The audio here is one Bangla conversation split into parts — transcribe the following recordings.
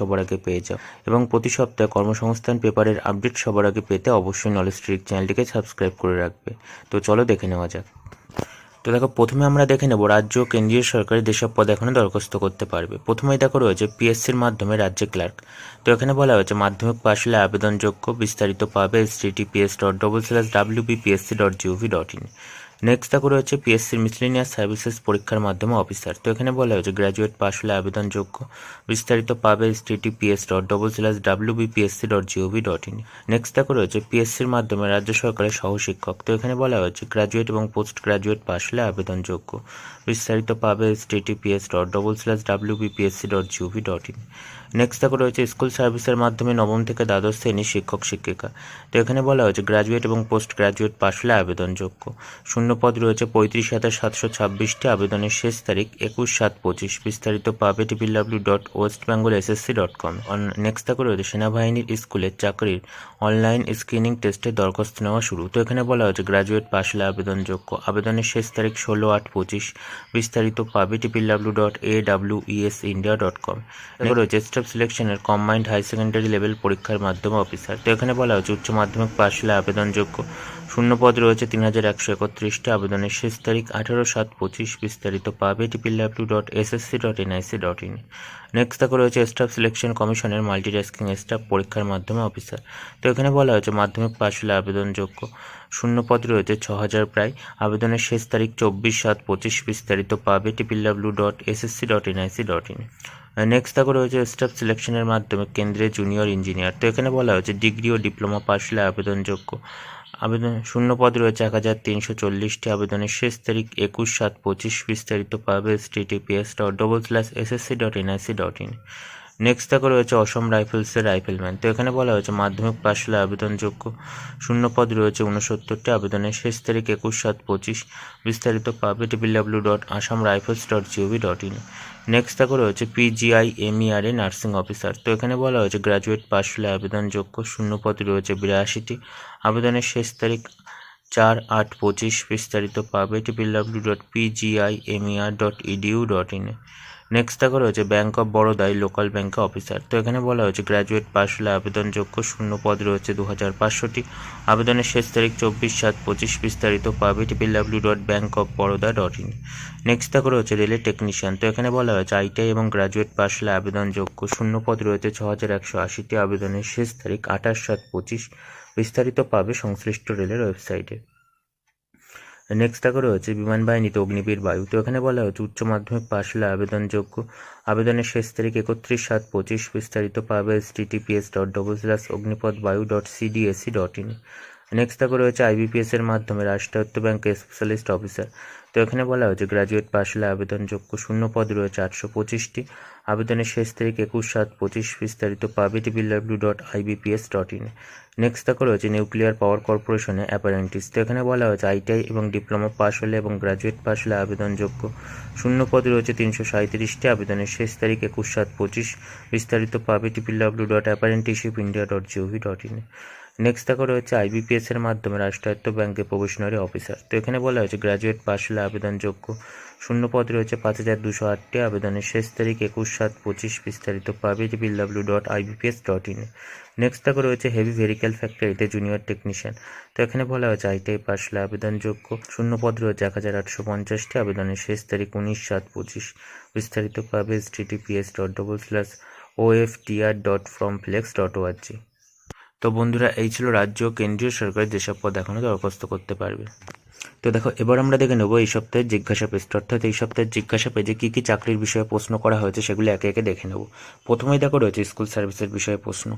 সবার আগে পেয়ে যাও। এবং প্রতি সপ্তাহে কর্মসংস্থান পেপারের আপডেট সবার আগে পেতে অবশ্যই নলেজ ট্রিক চ্যানেলটিকে সাবস্ক্রাইব করে রাখবে। তো চলো দেখে নেওয়া যাক। তো দেখো, প্রথমে আমরা দেখে নেব রাজ্য কেন্দ্রীয় সরকারি যেসব পদ এখনও দরখাস্ত করতে পারবে। প্রথমেই দেখো রয়েছে পিএসসির মাধ্যমে রাজ্যে ক্লার্ক। তো এখানে বলা হয়েছে মাধ্যমিক পাশ হলে আবেদনযোগ্য বিস্তারিত পাবে S dot double slash W BPSC dot GOV dot in next দেখো রয়েছে পিএসসির মিসলিনিয়াস সার্ভিসেস পরীক্ষার মাধ্যমে অফিসার তো এখানে বলা হয়েছে গ্র্যাজুয়েট পাশ হলে আবেদনযোগ্য। বিস্তারিত পাবে S dot double slash W BPSC dot GOV dot in next দেখো রয়েছে পিএসসির মাধ্যমে রাজ্য সরকারের সহশিক্ষক। তো এখানে বলা হয়েছে গ্র্যাজুয়েট এবং পোস্ট গ্র্যাজুয়েট পাশ হলে আবেদনযোগ্য। বিস্তারিত পাবে S dot double slash W BPSC dot GOV dot in next দেখো রয়েছে স্কুল সার্ভিসের মাধ্যমে নবম থেকে দ্বাদশ শ্রেণির শিক্ষক, শিক্ষিকা। তো এখানে বলা হয়েছে গ্র্যাজুয়েট এবং পোস্ট গ্র্যাজুয়েট পাশ হলে আবেদনযোগ্য। শূন্যপদ রয়েছে পঁয়ত্রিশ হাজার সাতশো ছাব্বিশটি আবেদনের শেষ তারিখ একুশ সাত পঁচিশ। বিস্তারিত পাবে triple W dot West Bengal SSC dot com next দেখো রয়েছে সেনাবাহিনীর স্কুলের চাকরির অনলাইন স্ক্রিনিং টেস্টে দরখাস্ত নেওয়া শুরু। তো এখানে বলা হয়েছে গ্র্যাজুয়েট পাশ হলে আবেদনযোগ্য। আবেদনের শেষ তারিখ ষোলো আট পঁচিশ। বিস্তারিত পাবে TPW dot A W E S India dot com রয়েছে স্টাফ সিলেকশনের কম্বাইন্ড হাই সেকেন্ডারি লেভেল পরীক্ষার মাধ্যমে অফিসার তো এখানে বলা হয়েছে, উচ্চ মাধ্যমিক পাশ হলে আবেদনযোগ্য। শূন্যপদ রয়েছে তিন হাজার একশো একত্রিশটি, আবেদনের শেষ তারিখ আঠারো সাত পঁচিশ, বিস্তারিত পাবে triple W dot SSC dot NIC dot in. Next দেখো রয়েছে স্টাফ সিলেকশন কমিশনের মাল্টিটাস্কিং স্টাফ পরীক্ষার মাধ্যমে অফিসার তো এখানে বলা হয়েছে, মাধ্যমিক পাশ হলে আবেদনযোগ্য। শূন্যপদ রয়েছে ছ হাজার প্রায়, আবেদনের শেষ তারিখ চব্বিশ সাত পঁচিশ, বিস্তারিত পাবে triple W dot SSC dot NIC dot in. Next দেখো রয়েছে স্টাফ সিলেকশনের মাধ্যমে কেন্দ্রীয় জুনিয়র ইঞ্জিনিয়ার তো এখানে বলা হয়েছে ডিগ্রি ও ডিপ্লোমা হলে আবেদনযোগ্য। আবেদন, শূন্য পদ রয়েছে এক হাজার তিনশো চল্লিশটি। আবেদনের শেষ তারিখ একুশ সাত পঁচিশ। বিস্তারিত পাবে HTTPS dot double slash SSC dot NIC dot in next দেখো রয়েছে অসম রাইফেলসের রাইফেলম্যান তো এখানে বলা হয়েছে মাধ্যমিক পাশ হলে আবেদনযোগ্য শূন্যপদ রয়েছে উনসত্তরটি আবেদনের শেষ তারিখ একুশ সাত পঁচিশ। বিস্তারিত পাবে W dot Assam Rifles dot gov dot in next দেখো রয়েছে পিজিআই এমইআর এ নার্সিং অফিসার। তো এখানে বলা হয়েছে গ্র্যাজুয়েট পাশ হলে আবেদনযোগ্য শূন্যপদ রয়েছে বিরাশিটি। আবেদনের শেষ তারিখ চার আট পঁচিশ। বিস্তারিত পাবে W dot PGI MER dot edu dot in next দেখো রয়েছে ব্যাঙ্ক অফ বরোদায় লোকাল ব্যাঙ্কে অফিসার তো এখানে বলা হয়েছে গ্র্যাজুয়েট পাশ হলে আবেদনযোগ্য শূন্য পদ রয়েছে দু হাজার পাঁচশোটি। আবেদনের শেষ তারিখ চব্বিশ সাত পঁচিশ বিস্তারিত পাবে triple W dot bank of Baroda dot in next দেখো রয়েছে রেলের টেকনিশিয়ান তো এখানে বলা হয়েছে আইটিআই এবং গ্র্যাজুয়েট পাশ হলে আবেদনযোগ্য শূন্য পদ রয়েছে ছ হাজার একশো আশিটি। আবেদনের শেষ তারিখ আঠাশ সাত পঁচিশ বিস্তারিত পাবে সংশ্লিষ্ট রেলের ওয়েবসাইটে নেক্সট দেখো রয়েছে বিমান বাহিনীতে অগ্নিবীর বায়ু। তো এখানে বলা হচ্ছে উচ্চ মাধ্যমিক পাশ হলে আবেদনযোগ্য। আবেদনের শেষ তারিখ একত্রিশ সাত পঁচিশ, বিস্তারিত পাবে HTTPS dot double slash Agnipath Vayu dot CDSC dot in next দেখো রয়েছে আইবিপিএস এর মাধ্যমে রাষ্ট্রায়ত্ত ব্যাংকের স্পেশালিস্ট অফিসার তো এখানে বলা হয়েছে গ্র্যাজুয়েট পাশ হলে আবেদনযোগ্য শূন্য পদ রয়েছে আটশো পঁচিশটি। আবেদনের শেষ তারিখ একুশ সাত পঁচিশ বিস্তারিত পাবে triple W dot IBPS dot in next দেখা রয়েছে নিউক্লিয়ার পাওয়ার কর্পোরেশনে অ্যাপারেন্টিস তো এখানে বলা হয়েছে, আইটিআই এবং ডিপ্লোমা পাস হলে এবং গ্র্যাজুয়েট পাস হলে আবেদনযোগ্য শূন্য পদ রয়েছে তিনশো সাঁত্রিশটি আবেদনের শেষ তারিখ একুশ সাত পঁচিশ বিস্তারিত পাবে triple W dot apprenticeship India dot GOV dot in next দেখো রয়েছে আইবিপিএস এর মাধ্যমে রাষ্ট্রায়ত্ত ব্যাংকে প্রবেশনারি অফিসার। তো এখানে বলা হয়েছে গ্র্যাজুয়েট পাস হলে আবেদনযোগ্য শূন্য পদ রয়েছে পাঁচ হাজার দুশো আটটি আবেদনের শেষ তারিখ একুশ সাত পঁচিশ বিস্তারিত পাবে triple W dot IBPS dot in next দেখো রয়েছে হেভি ভেহিক্যাল ফ্যাক্টরিতে জুনিয়র টেকনিশিয়ান তো এখানে বলা হয়েছে আইটিআই পাস হলে আবেদনযোগ্য শূন্য পদ রয়েছে এক হাজার আটশো পঞ্চাশটি আবেদনের শেষ তারিখ উনিশ সাত পঁচিশ বিস্তারিত পাবে S dot double slash O F TR dot from flex dot ORG তো বন্ধুরা এই ছিল রাজ্য ও কেন্দ্রীয় সরকারের যেসব পদ এখনও দরখাস্ত করতে পারবে। তো দেখো, এবার আমরা দেখে নেব এই সপ্তাহের জিজ্ঞাসা পেজটা অর্থাৎ এই সপ্তাহের জিজ্ঞাসা পেজে কী কী চাকরির বিষয়ে প্রশ্ন করা হয়েছে সেগুলো একে একে দেখে নেব। প্রথমেই দেখো রয়েছে স্কুল সার্ভিসের বিষয়ে প্রশ্ন।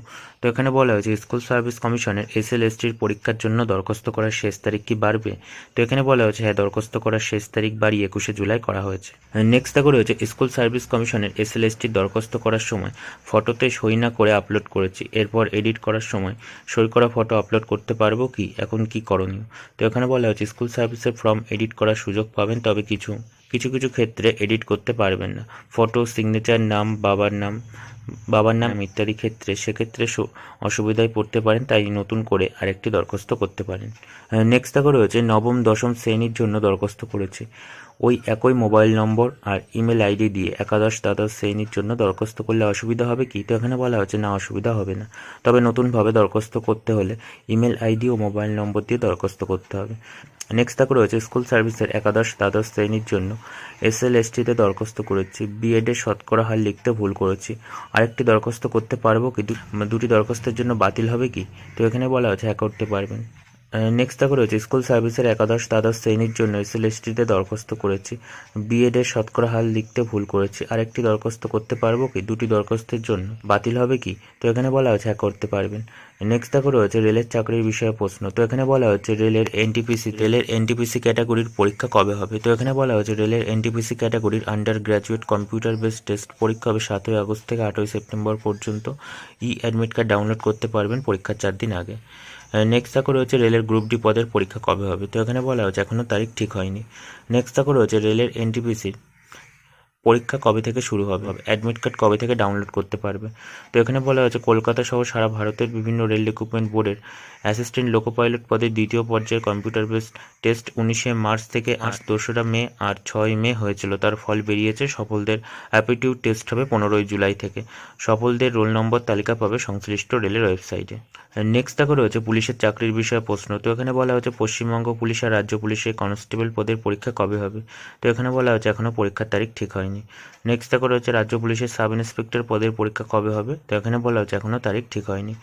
তো এখানে বলা হয়েছে, স্কুল সার্ভিস কমিশনের এস এল এসটির পরীক্ষার জন্য দরখাস্ত করার শেষ তারিখ কি বাড়বে? তো এখানে বলা হয়েছে হ্যাঁ দরখাস্ত করার শেষ তারিখ বাড়িয়ে একুশে জুলাই করা হয়েছে। নেক্সট দেখো রয়েছে, স্কুল সার্ভিস কমিশনের এস এল এসটির দরখাস্ত করার সময় ফটোতে সই না করে আপলোড করেছি। এরপর এডিট করার সময় সই করা ফটো আপলোড করতে পারব কি? এখন কি করণীয়? তো এখানে বলা হয়েছে, স্কুল সার্ভিসের ফর্ম এডিট করার সুযোগ পাবেন, তবে কিছু কিছু কিছু ক্ষেত্রে এডিট করতে পারবেন না। ফটো, সিগনেচার, নাম, বাবার নাম বাবার নাম ইত্যাদি ক্ষেত্রে সেক্ষেত্রে অসুবিধায় পড়তে পারেন, তাই নতুন করে আরেকটি দরখাস্ত করতে পারেন। নেক্সট দেখো রয়েছে, নবম, দশম শ্রেণির জন্য দরখাস্ত করেছে। ওই একই মোবাইল নম্বর আর ইমেল আইডি দিয়ে একাদশ দ্বাদশ শ্রেণির জন্য দরখাস্ত করলে অসুবিধা হবে কি? তো এখানে বলা হচ্ছে না, অসুবিধা হবে না। তবে নতুনভাবে দরখাস্ত করতে হলে ইমেল আইডি ও মোবাইল নম্বর দিয়ে দরখাস্ত করতে হবে। নেক্সট দেখো রয়েছে, স্কুল সার্ভিসের একাদশ দ্বাদশ শ্রেণির জন্য এস এল এস টিতে দরখাস্ত করেছি। বিএডের শতকরা হার লিখতে ভুল করেছি। আরেকটি দরখাস্ত করতে পারব কি? দুটি দরখাস্তের জন্য বাতিল হবে কি? তো এখানে বলা হচ্ছে হ্যাঁ করতে পারবেন। নেক্সট দেখো রয়েছে স্কুল সার্ভিসের একাদশ, দ্বাদশ শ্রেণির জন্য এস এল এস দরখাস্ত করেছি। বিএডের শতকরা হার লিখতে ভুল করেছি। আরেকটি দরখাস্ত করতে পারব কি? দুটি দরখাস্তের জন্য। বাতিল হবে কি? তো এখানে বলা হয়েছে হ্যাঁ করতে পারবেন। নেক্সট দেখো রয়েছে, রেলের চাকরির বিষয়ে প্রশ্ন। তো এখানে বলা হচ্ছে রেলের এনটিপিসি রেলের এনটিপিসি ক্যাটাগরির পরীক্ষা কবে হবে? তো এখানে বলা হচ্ছে রেলের এনটিপিসি ক্যাটাগরির under graduate computer base test পরীক্ষা হবে সাতই আগস্ট থেকে আটই সেপ্টেম্বর পর্যন্ত। ই অ্যাডমিট কার্ড ডাউনলোড করতে পারবেন পরীক্ষার চার দিন আগে। নেক্সট তাকে রয়েছে রেলের গ্রুপ ডি পদের পরীক্ষা কবে হবে? তো এখানে বলা হয়েছে এখনও তারিখ ঠিক হয়নি। নেক্সট তাকে রয়েছে রেলের এনটিপিসির পরীক্ষা কবে থেকে শুরু হবে? অ্যাডমিট কার্ড কবে থেকে ডাউনলোড করতে পারবে? তো এখানে বলা হয়েছে কলকাতা সহ সারা ভারতের বিভিন্ন রেল রিক্রুটমেন্ট বোর্ডের অ্যাসিস্ট্যান্ট লোকো পাইলট পদের দ্বিতীয় পর্যায়ের কম্পিউটার বেসড টেস্ট উনিশে মার্চ থেকে আজ দোসরা মে আর ছয় মে হয়েছিল। তার ফল বেরিয়েছে সফলদের অ্যাপিটিউড টেস্ট হবে পনেরোই জুলাই থেকে। সফলদের রোল নম্বর তালিকা পাবে সংশ্লিষ্ট রেলের ওয়েবসাইটে নেক্সট দেখো রয়েছে পুলিশের চাকরির বিষয়ে প্রশ্ন। তো এখানে বলা হয়েছে পশ্চিমবঙ্গ পুলিশ আর রাজ্য পুলিশের কনস্টেবল পদের পরীক্ষা কবে হবে? তো এখানে বলা হয়েছে এখনও পরীক্ষার তারিখ ঠিক হয়নি। নেক্সট দেখো রয়েছে রাজ্য পুলিশের সাব ইন্সপেক্টর পদের পরীক্ষা কবে হবে? তো এখানে বলা হচ্ছে এখনও তারিখ ঠিক হয়নি।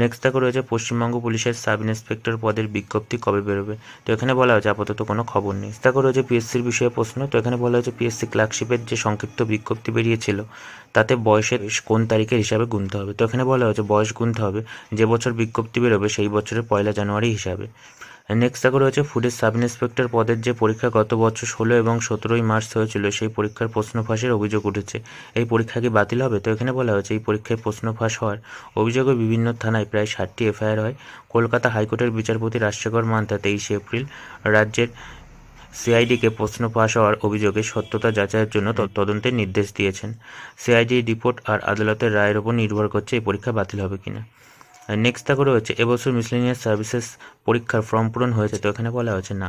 নেক্সট দেখো রয়েছে পশ্চিমবঙ্গ পুলিশের সাব ইন্সপেক্টর পদের বিজ্ঞপ্তি কবে বেরোবে? তো এখানে বলা হচ্ছে আপাতত কোনো খবর নেই। দেখো রয়েছে পিএসসির বিষয়ে প্রশ্ন। তো এখানে বলা হচ্ছে পিএসসি ক্লার্কশিপের যে সংক্ষিপ্ত বিজ্ঞপ্তি বেরিয়েছিল, তাতে বয়সের কোন তারিখের হিসাবে গুনতে হবে? তো এখানে বলা হচ্ছে বয়স গুনতে হবে। যে বছর বিজ্ঞপ্তি বেরোবে সেই বছরের পয়লা জানুয়ারি হিসাবে। নেক্সট দেখো রয়েছে ফুডের সাব ইন্সপেক্টর পদের যে পরীক্ষা গত বছর ষোলো এবং সতেরোই মার্চ হয়েছিল, সেই পরীক্ষার প্রশ্ন ফাঁসের অভিযোগ উঠেছে। এই পরীক্ষা কি বাতিল হবে? তো এখানে বলা হয়েছে, এই পরীক্ষায় প্রশ্ন ফাঁস হওয়ার অভিযোগে বিভিন্ন থানায় প্রায় ষাটটি এফআইআর হয়। কলকাতা হাইকোর্টের বিচারপতি রাজশেখর মান্তা তেইশে এপ্রিল রাজ্যের সিআইডিকে প্রশ্ন ফাঁস হওয়ার অভিযোগে সত্যতা যাচাইয়ের জন্য তদন্তের নির্দেশ দিয়েছেন। সিআইডি রিপোর্ট আর আদালতের রায়ের ওপর নির্ভর করছে এই পরীক্ষা বাতিল হবে কিনা। নেক্সট দেখো রয়েছে, এবছর মিসলেনিয়াস সার্ভিসেস পরীক্ষার ফর্ম পূরণ হয়েছে, তো এখানে বলা হয়েছে না।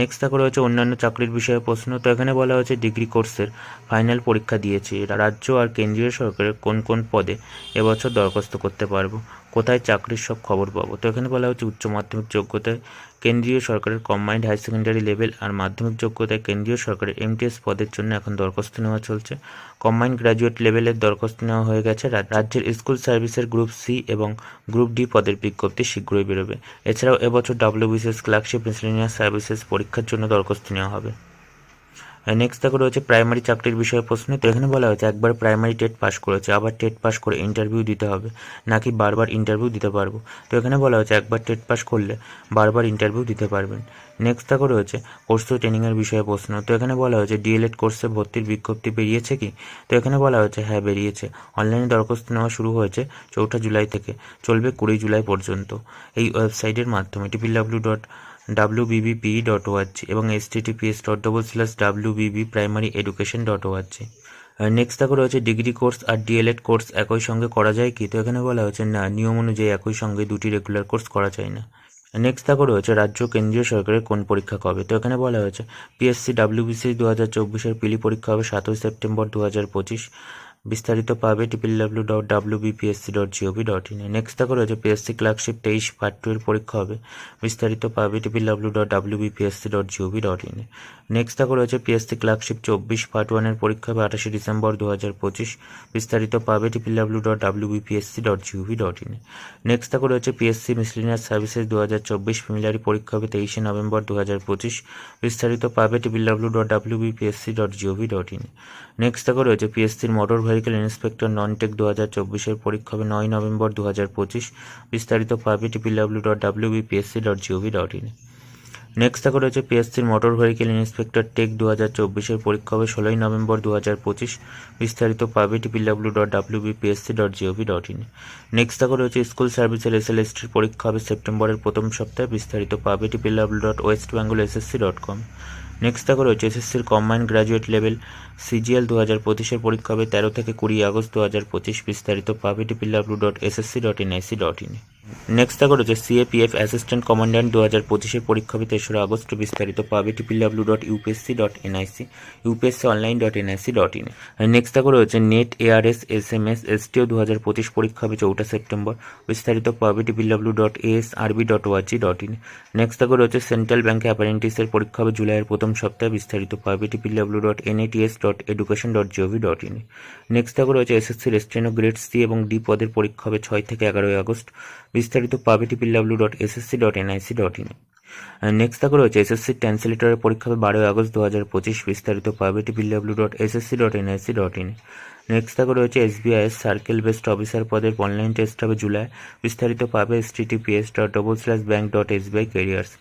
নেক্সট দেখো রয়েছে অন্যান্য চাকরির বিষয়ে প্রশ্ন, তো এখানে বলা হয়েছে ডিগ্রি কোর্সের ফাইনাল পরীক্ষা দিয়েছি। রাজ্য আর কেন্দ্রীয় সরকারের কোন কোন পদে এবছর দরখাস্ত করতে পারব? কোথায় চাকরির সব খবর পাবো? তো এখানে বলা হচ্ছে উচ্চ মাধ্যমিক যোগ্যতায় কেন্দ্রীয় সরকারের কম্বাইন্ড হায়ার সেকেন্ডারি লেভেল আর মাধ্যমিক যোগ্যতায় কেন্দ্রীয় সরকারের এমটিএস পদের জন্য এখন দরখাস্ত নেওয়া চলছে। কম্বাইন্ড গ্র্যাজুয়েট লেভেলের দরখাস্ত নেওয়া হয়ে গেছে। রাজ্যের স্কুল সার্ভিসের গ্রুপ সি এবং গ্রুপ ডি পদের বিজ্ঞপ্তি শীঘ্রই বেরোবে। এছাড়াও এবছর ডাব্লিউবিসিএস ক্লার্কশিপ মিসলেনিয়াস সার্ভিসেস পরীক্ষার জন্য দরখাস্ত নেওয়া হবে। নেক্সট দেখো রয়েছে প্রাইমারি চাকরির বিষয়ে প্রশ্ন। তো এখানে বলা হয়েছে, একবার প্রাইমারি টেট পাস করেছে, আবার টেট পাস করে ইন্টারভিউ দিতে হবে, নাকি বারবার ইন্টারভিউ দিতে পারব? তো এখানে বলা হয়েছে, একবার টেট পাস করলে বারবার ইন্টারভিউ দিতে পারবেন। নেক্সট দেখো রয়েছে কোর্স ট্রেনিংয়ের বিষয়ে প্রশ্ন। তো এখানে বলা হয়েছে ডিএলএড কোর্সে ভর্তির বিজ্ঞপ্তি বেরিয়েছে কি? তো এখানে বলা হয়েছে হ্যাঁ বেরিয়েছে। অনলাইনে দরখাস্ত নেওয়া শুরু হয়েছে চৌঠা জুলাই থেকে, চলবে কুড়ি জুলাই পর্যন্ত। এই ওয়েবসাইটের মাধ্যমে triple W dot WBBP dot ORG এবং HTTPS dot double slash WBB primary education dot ORG next দেখো রয়েছে ডিগ্রি কোর্স আর ডিএলএড কোর্স একই সঙ্গে করা যায় কি? তো এখানে বলা হয়েছে, না, নিয়ম অনুযায়ী একই সঙ্গে দুটি রেগুলার কোর্স করা যায় না। নেক্সট দেখো রয়েছে রাজ্য কেন্দ্রীয় সরকারের কোন পরীক্ষা কবে? তো এখানে বলা হয়েছে পিএসসি ডাব্লিউবিসি দু হাজার চব্বিশের পিলি পরীক্ষা হবে সাতই সেপ্টেম্বর দু হাজার পঁচিশ। বিস্তারিত পাবে triple W dot W BPSC dot GOV dot in next দেখো রয়েছে পিএসসি ক্লার্কশিপ তেইশ পার্ট টু এর পরীক্ষা হবে। বিস্তারিত পাবে triple W dot W BPSC dot GOV dot in next দেখো রয়েছে পিএসসি ক্লার্কশিপ চব্বিশ পার্ট ওয়ানের পরীক্ষা হবে আঠাশে ডিসেম্বর দু হাজার পঁচিশ। বিস্তারিত পাবে triple W dot W BPSC dot GOV dot in next দেখো রয়েছে পিএসসি মিসলিনিয়াস সার্ভিসেস দু হাজার চব্বিশ ফেমিলারি পরীক্ষা হবে তেইশে নভেম্বর দু হাজার পঁচিশ। বিস্তারিত পাবে triple W dot W BPSC dot GOV dot in next দেখো রয়েছে পিএসসির motor vehicle inspector non tech দু হাজার চব্বিশের পরীক্ষা হবে নয় নভেম্বর দু হাজার পঁচিশ। বিস্তারিত পাবে triple W dot W BPSC dot gov dot in next দেখো রয়েছে পিএসসির মোটর ভেহিকেল ইন্সপেক্টর টেক দু হাজার চব্বিশের পরীক্ষা হবে ষোলোই নভেম্বর দু হাজার পঁচিশ। বিস্তারিত পাবে triple W dot W BPSC dot GOV dot in next দেখো রয়েছে স্কুল সার্ভিসের এস এল এসটির পরীক্ষা হবে সেপ্টেম্বরের প্রথম সপ্তাহে। বিস্তারিত পাবে triple W dot West Bengal SSC dot com next থাকবে রয়েছে এসএসসির কম্বাইন্ড গ্র্যাজুয়েট লেভেল সিজিএল দু হাজার পঁচিশের পরীক্ষা হবে তেরো থেকে কুড়ি আগস্ট দু হাজার পঁচিশ বিস্তারিত পাবিটি পিল্লাব্লু dot SSC dot NIC dot in next দেখো রয়েছে সিএপিএফ অ্যাসিস্ট্যান্ট কমান্ড্যান্ট দু হাজার পঁচিশের পরীক্ষা হবে তেসরা আগস্ট। বিস্তারিত পাবে triple W dot UPSC dot NIC UPSC online dot NIC dot in next দেখো রয়েছে NET ARS S M S STO দু হাজার পঁচিশ পরীক্ষা হবে চৌঠা সেপ্টেম্বর। বিস্তারিত পাবে triple W dot S RB dot ওয়াজি dot in next দেখো রয়েছে সেন্ট্রাল ব্যাঙ্কে অ্যাপারেন্টিসের পরীক্ষা হবে জুলাইয়ের প্রথম সপ্তাহে। বিস্তারিত পাবে triple W dot NATS dot education dot GOV dot in next দেখো রয়েছে এসএসসি রেস্টেনো গ্রেড সি এবং ডি পদের পরীক্ষা হবে ছয় থেকে এগারোই আগস্ট। বিস্তারিত পাবে triple W dot SSC dot NIC dot in. Next দেখো রয়েছে এসএসসি ট্রান্সলেটরের পরীক্ষা হবে বারোই আগস্ট দু হাজার পঁচিশ, বিস্তারিত পাবে triple W dot SSC dot NIC dot in. Next দেখো রয়েছে এসবিআই সার্কেল বেস্ট অফিসার পদের অনলাইন টেস্ট হবে জুলাই, বিস্তারিত পাবে HTTPS dot double slash bank dot SBI careers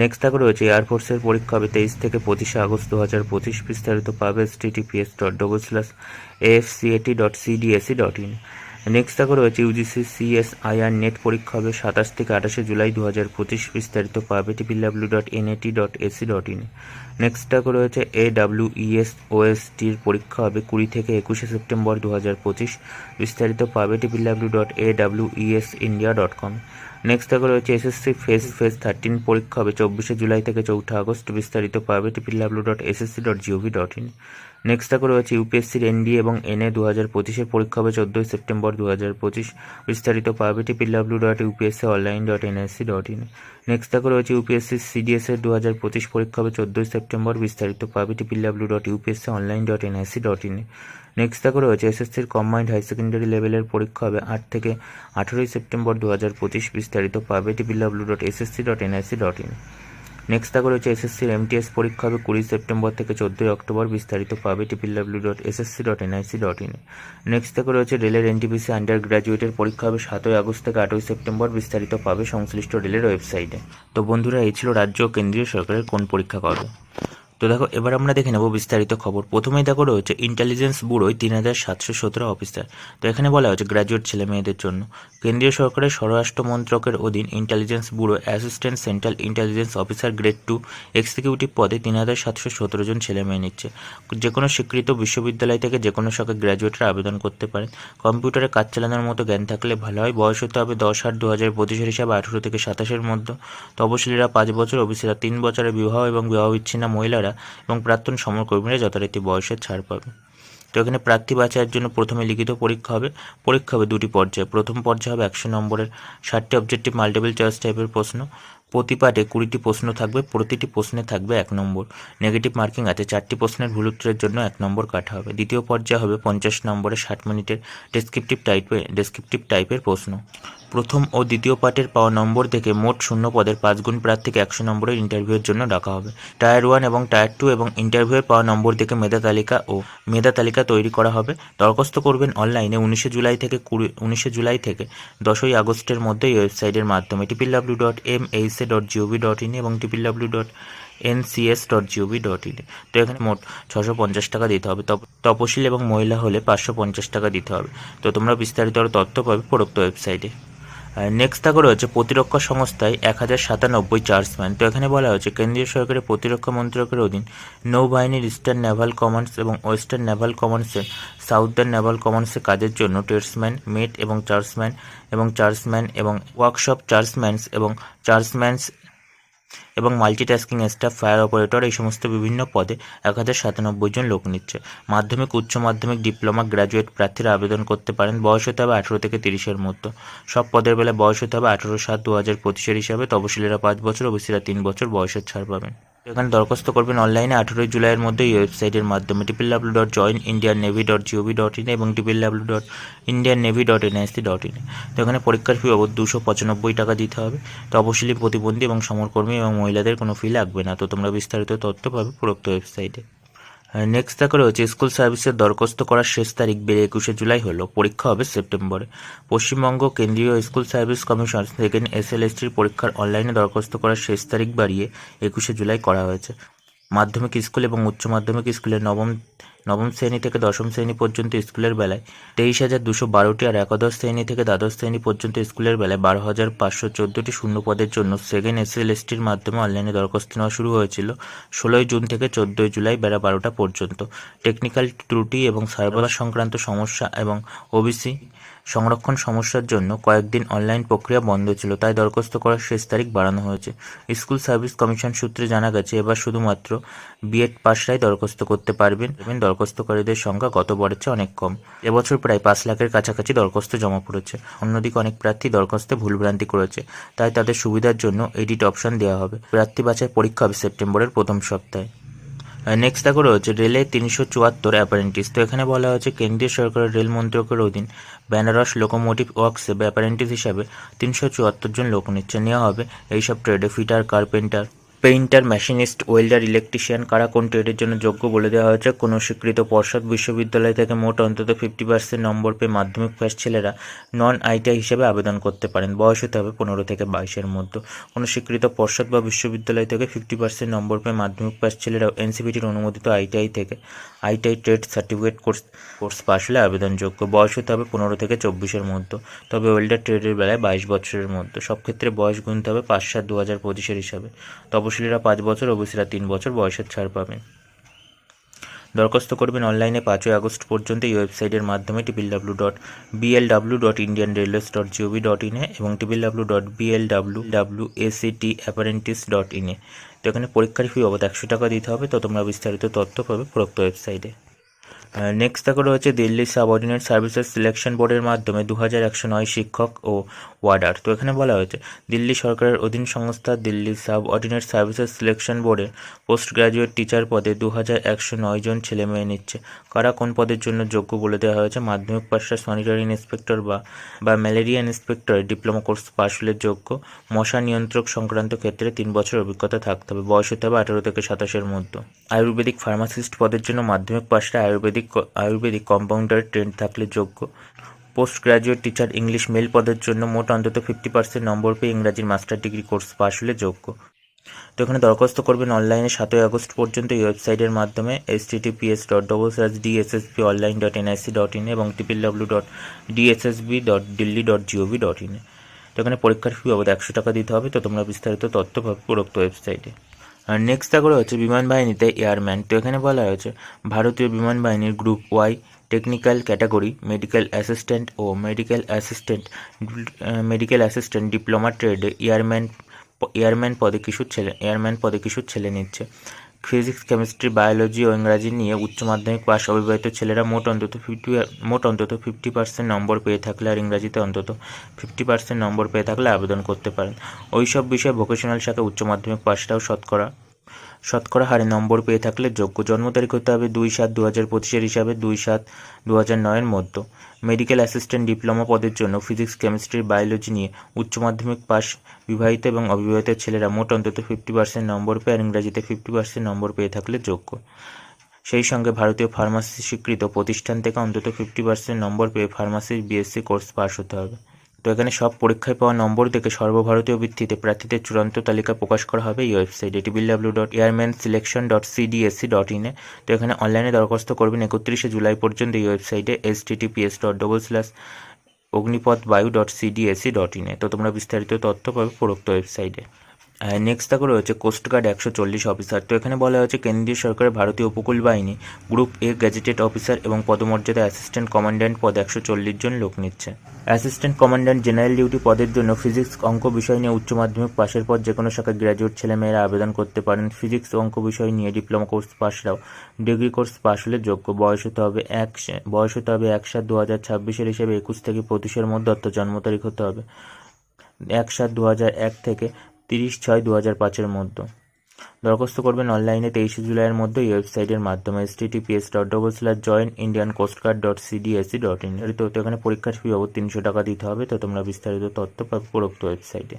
next দেখো রয়েছে এয়ারফোর্সের পরীক্ষা হবে তেইশ থেকে পঁচিশে আগস্ট দু হাজার পঁচিশ, বিস্তারিত পাবে HTTPS dot double slash AFCAT dot CDAC dot in next দেখো রয়েছে ইউজিসি সিএসআইআর নেট পরীক্ষা হবে সাতাশ থেকে আঠাশে জুলাই দু হাজার পঁচিশ, বিস্তারিত পাবে triple W dot NAT dot AC dot in next দেখো রয়েছে এ। ডাব্লিউ ইএস ওএসটির পরীক্ষা হবে কুড়ি থেকে একুশে সেপ্টেম্বর দু হাজার পঁচিশ, বিস্তারিত পাবে triple W dot A W ES India dot com next দেখো রয়েছে এসএসসি ফেস ফেস থার্টিন পরীক্ষা হবে চব্বিশে জুলাই থেকে চৌঠা আগস্ট, বিস্তারিত পাবে triple W dot SSC dot GOV dot in next দেখো রয়েছে ইউপিএসসির এনডি এবং এনএ দু হাজার পঁচিশের পরীক্ষা হবে চোদ্দোই সেপ্টেম্বর দু হাজার পঁচিশ। বিস্তারিত পাবে triple W dot UPSC online dot NSC dot in next দেখো রয়েছে ইউপিএসসি সিডিএস এর দু হাজার পঁচিশ পরীক্ষা হবে চোদ্দোই সেপ্টেম্বর। বিস্তারিত পাবে triple W dot UPSC online dot NIC dot in next দেখো রয়েছে এসএসসির কম্বাইন্ড হাই সেকেন্ডারি লেভেলের পরীক্ষা হবে আট থেকে আঠেরোই সেপ্টেম্বর দু হাজার পঁচিশ। বিস্তারিত পাবে triple W dot SSC dot NIC dot in next দেখো রয়েছে এসএসসির এমটিএস পরীক্ষা হবে কুড়ি সেপ্টেম্বর থেকে চোদ্দোই অক্টোবর, বিস্তারিত পাবে triple W dot SSC dot NIC dot in next দেখো রয়েছে রেলের এনটিপিসি আন্ডার গ্র্যাজুয়েটের পরীক্ষা হবে সাতই আগস্ট থেকে আটই সেপ্টেম্বর, বিস্তারিত পাবে সংশ্লিষ্ট রেলের ওয়েবসাইটে তো বন্ধুরা, এই ছিল রাজ্য ও কেন্দ্রীয় সরকারের কোন পরীক্ষা করবে তো দেখো, এবার আমরা দেখে নেব বিস্তারিত খবর। প্রথমেই দেখো রয়েছে ইন্টেলিজেন্স ব্যুরোয় তিন হাজার সাতশো সতেরো অফিসার। তো এখানে বলা হয়েছে গ্র্যাজুয়েট ছেলে মেয়েদের জন্য। কেন্দ্রীয় সরকারের স্বরাষ্ট্র মন্ত্রকের অধীন intelligence bureau assistant central intelligence officer grade two executive পদে তিন হাজার সাতশো সতেরো জন ছেলে মেয়ে নিচ্ছে। যে কোনো স্বীকৃত বিশ্ববিদ্যালয় থেকে যে কোনো শাখায় গ্র্যাজুয়েটরা আবেদন করতে পারেন। কম্পিউটারে কাজ চালানোর মতো জ্ঞান থাকলে ভালো হয়। বয়স হতে হবে দশ আট দু হাজার পঁচিশের হিসাবে আঠেরো থেকে সাতাশের মধ্যে। তপশিলীরা পাঁচ বছর, ওবিসিরা তিন বছরের বিবাহ এবং বিবাহ বিচ্ছিন্ন মহিলারা এবং প্রাক্তন সমরকর্মীরা যথারীতি বয়সের ছাড় পাবে তো এখানে প্রার্থী বাছাইয়ের জন্য প্রথমে লিখিত পরীক্ষা হবে। পরীক্ষা হবে দুটি পর্যায়ে। প্রথম পর্যায়ে হবে একশো নম্বরের ষাটটি অবজেক্টিভ মাল্টিপল চয়েস টাইপের প্রশ্ন। প্রতি পাঠে কুড়িটি প্রশ্ন থাকবে। প্রতিটি প্রশ্নে থাকবে এক নম্বর। নেগেটিভ মার্কিং আছে। চারটি প্রশ্নের ভুল উত্তরের জন্য এক নম্বর কাটা হবে। দ্বিতীয় পর্যায়ে হবে পঞ্চাশ নম্বরে ষাট মিনিটের ডেসক্রিপটিভ টাইপের ডেসক্রিপটিভ টাইপের প্রশ্ন। প্রথম ও দ্বিতীয় পার্টের পাওয়া নম্বর থেকে মোট শূন্য পদের পাঁচ গুণ প্রার্থীকে একশো নম্বরের ইন্টারভিউয়ের জন্য ডাকা হবে। টায়ার ওয়ান এবং টায়ার টু এবং ইন্টারভিউয়ের পাওয়া নম্বর থেকে মেধা তালিকা ও মেধা তালিকা তৈরি করা হবে। দরখাস্ত করবেন অনলাইনে উনিশে জুলাই থেকে কুড়ি, উনিশে জুলাই থেকে দশই আগস্টের মধ্যে এই ওয়েবসাইটের মাধ্যমে triple W dot M H A dot GOV dot in এবং triple W dot NCS dot GOV dot in. তো এখানে মোট ছশো পঞ্চাশ টাকা দিতে হবে। তপ- তপশিল এবং মহিলা হলে পাঁচশো পঞ্চাশ টাকা দিতে হবে। তো তোমরা বিস্তারিত তথ্য পাবে প্রোক্ত ওয়েবসাইটে। নেক্সট থাকা রয়েছে প্রতিরক্ষা সংস্থায় এক হাজার সাতানব্বই চার্জম্যান তো এখানে বলা হয়েছে, কেন্দ্রীয় সরকারের প্রতিরক্ষা মন্ত্রকের অধীন নৌবাহিনীর ইস্টার্ন নেভাল কমান্ডস এবং ওয়েস্টার্ন নেভাল কমান্ডসের সাউদার্ন নেভাল কমান্ডসে কাজের জন্য টেটসম্যান মেট এবং চার্জম্যান এবং চার্জম্যান এবং ওয়ার্কশপ চার্জম্যানস এবং চার্জম্যানস এবং মাল্টিটাস্কিং স্টাফ ফায়ার অপারেটর এই সমস্ত বিভিন্ন পদে এক হাজার সাতানব্বই জন লোক নিচ্ছে। মাধ্যমিক, উচ্চ মাধ্যমিক ডিপ্লোমা গ্র্যাজুয়েট প্রার্থীরা আবেদন করতে পারেন বয়স হতে হবে আঠেরো থেকে তিরিশের মতো সব পদের বেলা বয়স হতে হবে আঠেরো সাত দু হাজার পঁচিশের হিসাবে। তপশিলীরা পাঁচ বছর, ওবিসিরা তিন বছর বয়সের ছাড় পাবেন। এখানে দরখাস্ত করবেন অনলাইনে আঠেরোই জুলাইয়ের মধ্যে এই ওয়েবসাইটের মাধ্যমে। Triple W dot join Indian navy dot GOV dot in এবং triple W dot Indian navy dot NIC dot in তো এখানে পরীক্ষার ফি অবধ দুশো পঁচানব্বই টাকা দিতে হবে। তো অবশ্যই প্রতিবন্ধী এবং সমরকর্মী এবং মহিলাদের কোনো ফি লাগবে না। তো তোমরা বিস্তারিত তথ্য পাবে প্রোক্ত ওয়েবসাইটে নেক্সট দেখা রয়েছে স্কুল সার্ভিসের দরখাস্ত করার শেষ তারিখ বেড়ে একুশে জুলাই হল, পরীক্ষা হবে সেপ্টেম্বরে। পশ্চিমবঙ্গ কেন্দ্রীয় স্কুল সার্ভিস কমিশন সেকেন্ড এসএলএসটির পরীক্ষার অনলাইনে দরখাস্ত করার শেষ তারিখ বাড়িয়ে একুশে জুলাই করা হয়েছে। মাধ্যমিক স্কুল এবং উচ্চ মাধ্যমিক স্কুলের নবম নবম শ্রেণি থেকে দশম শ্রেণি পর্যন্ত স্কুলের বেলায় তেইশ হাজার দুশো বারোটি আর একাদশ শ্রেণি থেকে দ্বাদশ শ্রেণি পর্যন্ত স্কুলের বেলায় বারো হাজার পাঁচশো চোদ্দোটি শূন্য পদের জন্য সেকেন্ড এসএলএসটির মাধ্যমে অনলাইনে দরখাস্ত নেওয়া শুরু হয়েছিল। ষোলোই জুন থেকে চোদ্দোই জুলাই বেলা বারোটা পর্যন্ত। টেকনিক্যাল ত্রুটি এবং সার্ভার সংক্রান্ত সমস্যা এবং ওবিসি সংরক্ষণ সমস্যার জন্য কয়েকদিন অনলাইন প্রক্রিয়া বন্ধ ছিল, তাই দরখাস্ত করার শেষ তারিখ বাড়ানো হয়েছে। স্কুল সার্ভিস কমিশন সূত্রে জানা গেছে, এবার শুধুমাত্র বিএড পাশরাই দরখাস্ত করতে পারবেন। এবং দরখাস্তকারীদের সংখ্যা গতবারের চেয়ে অনেক কম। এবছর প্রায় পাঁচ লাখের কাছাকাছি দরখাস্ত জমা পড়েছে। অন্যদিকে অনেক প্রার্থী দরখাস্তে ভুলভ্রান্তি করেছে, তাই তাদের সুবিধার জন্য এডিট অপশন দেওয়া হবে। প্রার্থী বাছাই পরীক্ষা হবে সেপ্টেম্বরের প্রথম সপ্তাহে। নেক্সট দেখো রয়েছে রেলে তিনশো চুয়াত্তর অ্যাপারেন্টিস তো এখানে বলা হয়েছে কেন্দ্রীয় সরকারের রেল মন্ত্রকের অধীন বেনারস লোকোমোটিভ ওয়ার্কসে অ্যাপারেন্টিস হিসাবে তিনশো চুয়াত্তর জন লোক নিচ্ছে। নেওয়া হবে এইসব ট্রেডে fitter carpenter painter, machinist, welder, electrician, কারা কোন ট্রেডের জন্য যোগ্য বলে দেওয়া হয়েছে? কোনো স্বীকৃত পর্ষদ বিশ্ববিদ্যালয় থেকে মোট অন্তত ফিফটি পার্সেন্ট নম্বর পেয়ে মাধ্যমিক পাস ছেলেরা নন আইটিআই হিসেবে আবেদন করতে পারেন। বয়স হতে হবে পনেরো থেকে বাইশের মধ্যে। কোনো স্বীকৃত পর্ষদ বা বিশ্ববিদ্যালয় থেকে ফিফটি পার্সেন্ট নম্বর পেয়ে মাধ্যমিক পাস ছেলেরা এনসিপিটির অনুমোদিত আইটিআই থেকে ITI trade certificate course course পাশ হলে আবেদনযোগ্য। বয়স হতে হবে পনেরো থেকে চব্বিশের মধ্যে। তবে ওয়েল্ডার ট্রেডের বেলায় বাইশ বছরের মধ্যে। সব ক্ষেত্রে বয়স গুনতে হবে পাঁচ সাত দু হাজার পঁচিশের হিসাবে। তপশিলীরা পাঁচ বছর, ওবিসিরা তিন বছর বয়সের ছাড় পাবেন। দরখাস্ত করবেন অনলাইনে পাঁচই আগস্ট পর্যন্ত এই ওয়েবসাইটের মাধ্যমে triple W dot BL W dot Indian railways dot GOV dot ইনে এবং triple W dot BL W W ACT apprentice dot ইনে তো এখানে পরীক্ষার ফি বাবদ একশো টাকা দিতে হবে। তো তোমরা বিস্তারিত তথ্য পাবে প্রোক্ত ওয়েবসাইটে। নেক্সট দেখো রয়েছে দিল্লি সাবঅর্ডিনেট সার্ভিসেস সিলেকশন বোর্ডের মাধ্যমে দু হাজার একশো নয় শিক্ষক ও ওয়ার্ডার তো এখানে বলা হয়েছে, দিল্লি সরকারের অধীন সংস্থা দিল্লি সাবঅর্ডিনেট সার্ভিসেস সিলেকশন বোর্ডে পোস্ট গ্রাজুয়েট টিচার পদে দু হাজার একশো নয় জন ছেলে মেয়ে নিচ্ছে। কারা কোন পদের জন্য যোগ্য বলে দেওয়া হয়েছে? মাধ্যমিক পাশটা স্যানিটারি ইন্সপেক্টর বা বা ম্যালেরিয়া ইন্সপেক্টর ডিপ্লোমা কোর্স পাশ হলে যোগ্য। মশা নিয়ন্ত্রক সংক্রান্ত ক্ষেত্রে তিন বছর অভিজ্ঞতা থাকতে হবে। বয়স হতে হবে আঠেরো থেকে সাতাশের মধ্যে। আয়ুর্বেদিক ফার্মাসিস্ট পদের জন্য মাধ্যমিক পাশটা আয়ুর্বেদিক আয়ুর্বেদিক কম্পাউন্ডার ট্রেন্ড থাকলে যোগ্য। Post graduate teacher English male পদের জন্য মোট অন্তত ফিফটি পার্সেন্ট নম্বর পেয়ে ইংরাজির মাস্টার ডিগ্রি কোর্স পাশ হলে যোগ্য। তো এখানে দরখাস্ত করবেন অনলাইনে সাতই আগস্ট পর্যন্ত এই ওয়েবসাইটের মাধ্যমে S TTPS dot double slash DSSB online dot NIC dot in এবং triple W dot DSSB dot Delhi dot GOV dot ইনে তো এখানে পরীক্ষার ফি বাবদ একশো টাকা দিতে হবে। তো তোমরা বিস্তারিত তথ্য পাবে উপরোক্ত ওয়েবসাইটে আর নেক্সট তাগড়ে হচ্ছে বিমান বাহিনীতে এয়ারম্যান তো এখানে বলা হয়েছে, ভারতীয় বিমান বাহিনীর group Y technical category medical assistant ও medical assistant medical assistant diploma ট্রেডে এয়ারম্যান এয়ারম্যান পদে কিছু ছেলে এয়ারম্যান পদে কিছু ছেলে নিচ্ছে। ফিজিক্স, কেমিস্ট্রি, বায়োলজি ও ইংরাজি নিয়ে উচ্চ মাধ্যমিক পাশ অবিবাহিত ছেলেরা মোট অন্তত ফিফটি মোট অন্তত ফিফটি পার্সেন্ট নম্বর পেয়ে থাকলে আর ইংরাজিতে অন্তত ফিফটি পার্সেন্ট নম্বর পেয়ে থাকলে আবেদন করতে পারেন। ওই সব বিষয়ে ভোকেশনাল শাখা উচ্চ মাধ্যমিক পাশটাও শতকরা শতকরা হারে নম্বর পেয়ে থাকলে যোগ্য জন্ম তারিখ হতে হবে দুই সাত দু হাজার পঁচিশের হিসাবে দুই সাত দু হাজার নয়ের মধ্যে। মেডিকেল অ্যাসিস্ট্যান্ট ডিপ্লোমা পদের জন্য ফিজিক্স, কেমিস্ট্রি, বায়োলজি নিয়ে উচ্চ মাধ্যমিক পাস বিবাহিত এবং অবিবাহিত ছেলেরা মোট অন্তত ফিফটি পার্সেন্ট নম্বর পেয়ে আর ইংরাজিতে ফিফটি পার্সেন্ট নম্বর পেয়ে থাকলে যোগ্য। সেই সঙ্গে ভারতীয় ফার্মাসি স্বীকৃত প্রতিষ্ঠান থেকে অন্তত ফিফটি পার্সেন্ট নম্বর পেয়ে ফার্মাসির বিএসসি কোর্স পাস হতে হবে। তো এখানে সব পরীক্ষায় পাওয়া নম্বর দেখে সর্বভারতীয় ভিত্তিতে প্রার্থীদের চূড়ান্ত তালিকা প্রকাশ করা হবে এই ওয়েবসাইটে এটি W dot airman selection dot CDSC dot ইনে তো এখানে অনলাইনে দরখাস্ত করবেন একত্রিশে জুলাই পর্যন্ত এই ওয়েবসাইটে S TTPS dot double slash Agnipath Vayu dot CDSC dot ইনে তো তোমরা বিস্তারিত তথ্য পাবে প্রোক্ত ওয়েবসাইটে। নেক্সট থাকো রয়েছে কোস্টগার্ড একশো চল্লিশ অফিসার তো এখানে বলা হয়েছে কেন্দ্রীয় সরকারের ভারতীয় উপকূল বাহিনী গ্রুপ এ গ্যাজেটেড অফিসার এবং পদমর্যাদা অ্যাসিস্ট্যান্ট কমান্ড্যান্ট পদে একশো চল্লিশ জন লোক নিচ্ছে। অ্যাসিস্ট্যান্ট কমান্ড্যান্ট জেনারেল ডিউটি পদের জন্য ফিজিক্স অঙ্ক বিষয় নিয়ে উচ্চ মাধ্যমিক পাশের পর যে কোনো শাখায় গ্র্যাজুয়েট ছেলেমেয়েরা আবেদন করতে পারেন। ফিজিক্স অঙ্ক বিষয় নিয়ে ডিপ্লোমা কোর্স পাশরাও ডিগ্রি কোর্স পাশ হলে যোগ্য। বয়স হতে হবে এক বয়স হতে হবে এক সাত দু হাজার ছাব্বিশের হিসেবে একুশ থেকে পঁচিশের মধ্যে অর্থ জন্ম তারিখ হতে হবে। এক সাত দু হাজার এক থেকে তিরিশ ছয় দু হাজার পাঁচের মধ্যে। দরখাস্ত করবেন অনলাইনে তেইশে জুলাইয়ের মধ্যে এই ওয়েবসাইটের মাধ্যমে S TPS dot double slash join Indian coast guard dot CDAC dot in তো এখানে পরীক্ষার ফি বাবদ তিনশো টাকা দিতে হবে, তো তোমরা বিস্তারিত তথ্য পাবে উপরোক্ত ওয়েবসাইটে।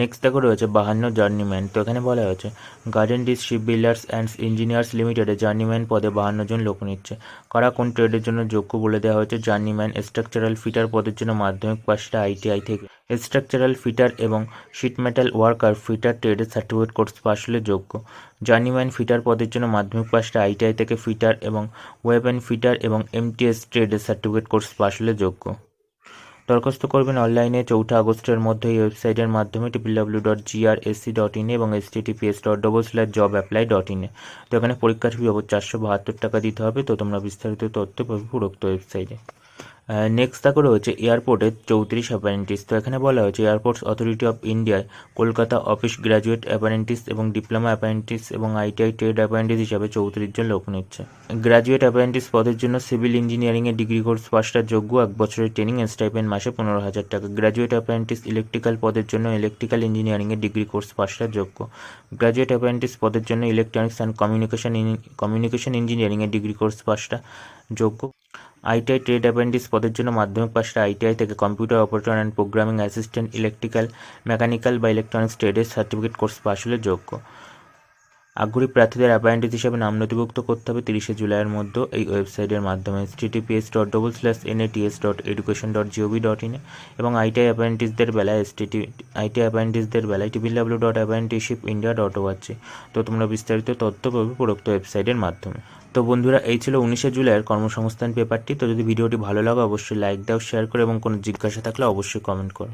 নেক্সট দেখো রয়েছে বাহান্ন জার্নিম্যান তো এখানে বলা হয়েছে garden reach ship builders and engineers লিমিটেডে জার্নিম্যান পদে বাহান্ন জন লোক নিচ্ছে। কারা কোন ট্রেডের জন্য যোগ্য বলে দেওয়া হয়েছে? জার্নিম্যান স্ট্রাকচারাল ফিটার পদের জন্য মাধ্যমিক পাশটা আইটিআই থেকে স্ট্রাকচারাল ফিটার এবং শিট মেটাল ওয়ার্কার ফিটার ট্রেডের সার্টিফিকেট কোর্স পাশ হলে যোগ্য। জার্নিম্যান ফিটার পদের জন্য মাধ্যমিক পাশটা আইটিআই থেকে ফিটার এবং ওয়েপেন ফিটার এবং এমটিএস ট্রেডের সার্টিফিকেট কোর্স পাশ হলে যোগ্য। দরখাস্ত করবেন অনলাইনে চৌঠা আগস্টের মধ্যে এই ওয়েবসাইটের মাধ্যমে triple W dot GRSC dot in এবং S TPS dot double slash job apply dot ইনে তো এখানে পরীক্ষার ফি বাবদ চারশো বাহাত্তর টাকা দিতে হবে। তো তোমরা বিস্তারিত তথ্য পাবে উপরোক্ত ওয়েবসাইটে নেক্সট তাকে রয়েছে এয়ারপোর্টের চৌত্রিশ অ্যাপারেন্টিস তো এখানে বলা হয়েছে এয়ারপোর্টস অথরিটি অফ ইন্ডিয়ায় কলকাতা অফিস গ্র্যাজুয়েট অ্যাপারেন্টিস এবং ডিপ্লোমা অ্যাপারেন্টিস এবং আইটিআই ট্রেড অ্যাপারেন্টিস হিসাবে চৌত্রিশ জন লোক নিচ্ছে। গ্র্যাজুয়েট অ্যাপারেন্টিস পদের জন্য সিভিল ইঞ্জিনিয়ারিংয়ের ডিগ্রি কোর্স পাশটা যোগ্য, এক বছরের ট্রেনিং স্টাইপেন্ড মাসে পনেরো হাজার টাকা। গ্র্যাজুয়েট অ্যাপারেন্টিস ইলেকট্রিক্যাল পদের জন্য ইলেকট্রিক্যাল ইঞ্জিনিয়ারিংয়ের ডিগ্রি কোর্স পাশটা যোগ্য। গ্র্যাজুয়েট অ্যাপারেন্টিস পদের জন্য ইলেকট্রনিক্স অ্যান্ড কমিউনিকেশন কমিউনিকেশন ইঞ্জিনিয়ারিংয়ের ডিগ্রি কোর্স পাশটা যোগ্য। আইটিআই ট্রেড অ্যাপ্রেন্টিস পদের জন্য মাধ্যমিক পাশটা আইটিআই থেকে computer operator and programming assistant, electrical, mechanical বা ইলেকট্রনিক্স ট্রেডের সার্টিফিকেট কোর্স পাশ হলে যোগ্য। আগ্রহী প্রার্থীদের অ্যাপয়েন্টিস হিসাবে নাম নথিভুক্ত করতে হবে তিরিশে জুলাইয়ের মধ্যে এই ওয়েবসাইটের মাধ্যমে। TTPS dot double slash NATS dot education dot GOV dot ইনে এবং আইটিআই অ্যাপয়েন্টিসদের বেলায় এসটিটি আইটিআই অ্যাপয়েন্টিসদের বেলায় triple W dot apprenticeship India dot ওয়াচ্ছে তো তোমরা বিস্তারিত তথ্য পাবে উপরোক্ত ওয়েবসাইটের মাধ্যমে। তো বন্ধুরা, এই ছিল উনিশে জুলাইয়ের কর্মসংস্থান পেপারটি। তো যদি ভিডিওটি ভালো লাগে, অবশ্যই লাইক দাও শেয়ার করো এবং কোনো জিজ্ঞাসা থাকলে অবশ্যই কমেন্ট করো।